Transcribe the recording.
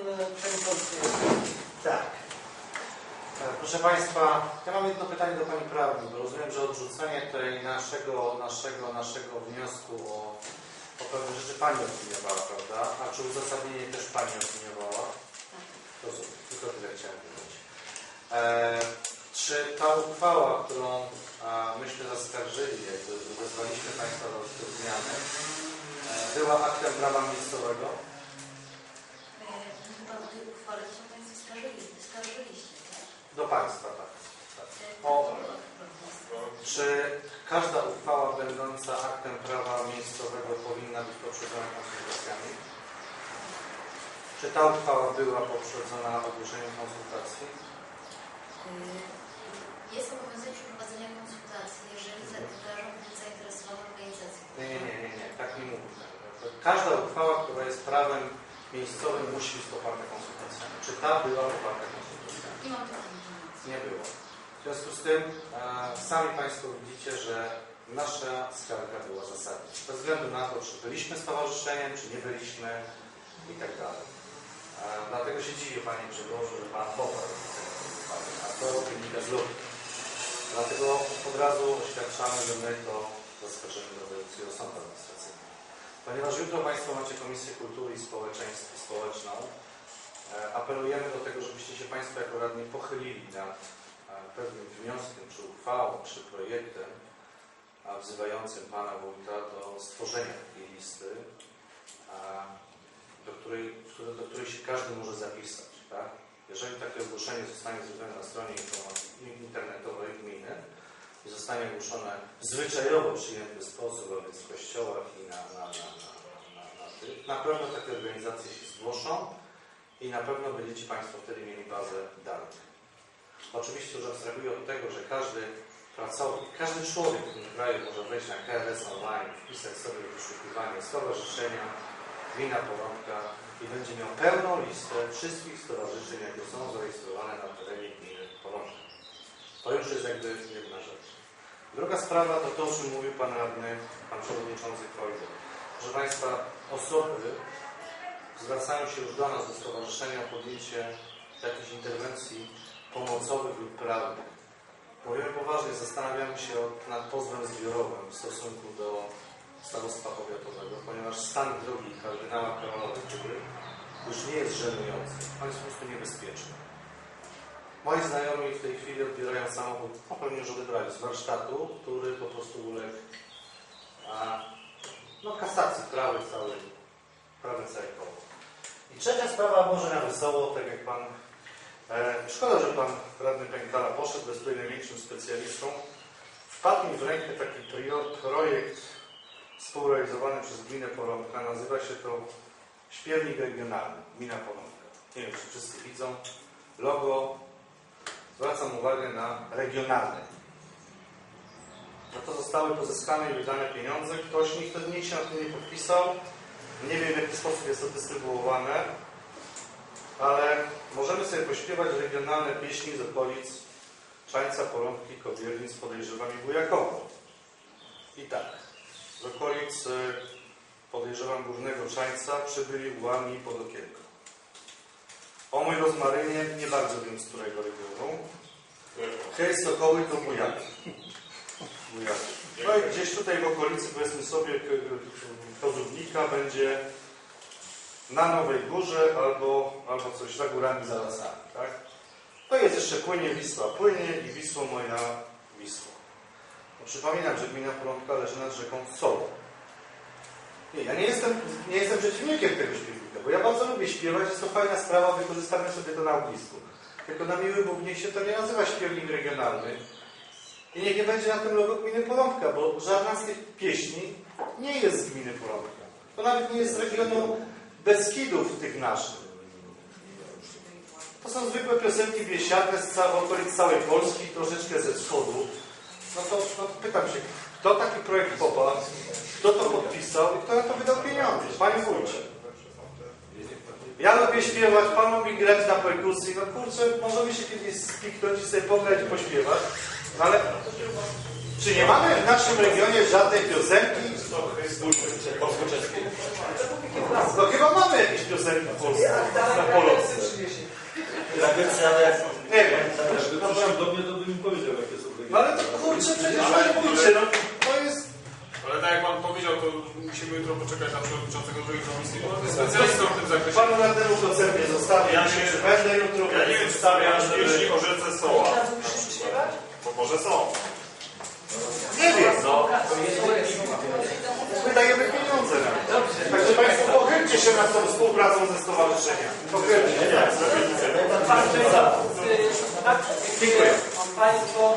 przewodniczący. Tak. E, Proszę Państwa, ja mam jedno pytanie do Pani Prawdy, bo rozumiem, że odrzucenie tej naszego, naszego, naszego wniosku o, o pewne rzeczy Pani opiniowała, prawda? A czy uzasadnienie też Pani opiniowała? Rozumiem, tylko tyle chciałem powiedzieć. E, czy ta uchwała, którą a, myśmy zaskarżyli, jakby wezwaliśmy Państwa do do zmiany, e, była aktem prawa miejscowego? Chyba o tej uchwale to Państwo skarżyli, skarżyliście, tak? Do Państwa, tak. tak. O, Czy każda uchwała będąca aktem prawa miejscowego powinna być poprzedzona konsultacjami? Czy ta uchwała była poprzedzona ogłoszeniem konsultacji? Jest obowiązek przeprowadzenia konsultacji, jeżeli wykażą być zainteresowane organizacje. Nie, nie, nie, nie, nie. tak nie mówi. Każda uchwała, która jest prawem miejscowym, musi być poparta konsultacjami. Czy ta była poparta konsultacjami? Nie mam takiej informacji. Nie było. W związku z tym e, sami Państwo widzicie, że nasza skarga była zasadna. Bez względu na to, czy byliśmy stowarzyszeniem, czy nie byliśmy i tak dalej. E, dlatego się dziwię Panie Grzegorzu, że Pan poparł a to wynika z logiki. Dlatego od razu oświadczamy, że my to zaskarżymy do wojewódzkiego sądu administracyjnego. Ponieważ jutro Państwo macie Komisję Kultury i Społeczeństwa Społeczną, e, apelujemy do tego, żebyście się Państwo jako radni pochylili nad pewnym wnioskiem, czy uchwałą, czy projektem a wzywającym Pana Wójta do stworzenia takiej listy, do której, do której się każdy może zapisać. Tak? Jeżeli takie ogłoszenie zostanie zrobione na stronie internetowej gminy i zostanie ogłoszone w zwyczajowo przyjęty sposób, a więc w kościołach i na, na, na, na, na, na tych, na pewno takie organizacje się zgłoszą i na pewno będziecie Państwo wtedy mieli bazę danych. Oczywiście już abstrahuję od tego, że każdy pracownik, każdy człowiek w tym kraju może wejść na KRS online, wpisać sobie wyszukiwanie stowarzyszenia, gmina Porąbka i będzie miał pełną listę wszystkich stowarzyszeń, jakie są zarejestrowane na terenie gminy Porąbka. To już jest jakby jedna rzecz. Druga sprawa to to, o czym mówił Pan Radny, Pan Przewodniczący Krojzer. Proszę Państwa, osoby zwracają się już do nas, do stowarzyszenia o podjęcie jakichś interwencji pomocowych lub prawnych. Mówimy poważnie, zastanawiamy się nad pozwem zbiorowym w stosunku do starostwa powiatowego, ponieważ stan drogi kardynała Karola Wojtyły już nie jest żenujący, on jest po prostu niebezpieczny. Moi znajomi w tej chwili odbierają samochód, no pewnie już odebrali z warsztatu, który po prostu uległ a, no, kasacji prawy całej, prawy całej koło. I trzecia sprawa może na wesoło, tak jak Pan E, Szkoda, że pan radny Pękala poszedł, jest tutaj największym specjalistą. Wpadł mi w rękę taki projekt współrealizowany przez Gminę Porąbka. Nazywa się to Śpiewnik Regionalny, Gmina Porąbka. Nie wiem, czy wszyscy widzą. Logo, zwracam uwagę na regionalne. Na to zostały pozyskane i wydane pieniądze. Ktoś, nikt, nikt się na tym nie podpisał. Nie wiem, w jaki sposób jest to dystrybuowane sobie pośpiewać regionalne pieśni z okolic Czańca, Porąbki, Kobiernic, podejrzewam i Bujakowo. I tak, z okolic y, podejrzewam Górnego Czańca przybyli łami i Podokienko. O mój rozmarynie, nie bardzo wiem z którego regionu. Hej, Sokoły to Bujaki. Bujaki. No i gdzieś tutaj w okolicy, powiedzmy sobie, K- K- Kozubnika będzie na Nowej Górze albo, albo coś za górami, za lasami, tak? To jest jeszcze płynie Wisła, płynie i Wisło moja Wisło. No, przypominam, że gmina Porąbka leży nad rzeką Solą. Nie, ja nie jestem, nie jestem przeciwnikiem tego śpiewnika, bo ja bardzo lubię śpiewać, jest to fajna sprawa, wykorzystamy sobie to na ognisku. Tylko na miły Bóg się to nie nazywa śpiewnik regionalny. I niech nie będzie na tym logo gminy Porąbka, bo żadna z tych pieśni nie jest z gminy Porąbka. To nawet nie jest z regionu Beskidów tych naszych. To są zwykłe piosenki biesiadne z całej okolic całej Polski, troszeczkę ze wschodu. No to, no pytam się, kto taki projekt poparł, kto to podpisał i kto na to wydał pieniądze? Panie wójcie. Ja lubię śpiewać, pan lubi grać na perkusji. No kurczę, możemy się kiedyś spiknąć i sobie pograć i pośpiewać. No ale czy nie mamy w naszym regionie żadnej piosenki? No piosenki polskie na jak... Nie wiem. Przyszedł do mnie, to bym powiedział, jakie są No ale to kurczę, przecież Ale- kurczę, no to jest... Ale tak jak Pan powiedział, to musimy jutro poczekać na przewodniczącego drugiej komisji, bo on jest specjalistą w tym zakresie. Panu radnemu koncernie zostawię, Ja się- się będę jutro. Ja nie wiem, czy stawiam, jeśli o rzece soła. Bo może są. Nie wiem, No pieniądze na to. Także Państwo nad tą współpracą ze stowarzyszeniem. Dziękuję. Państwo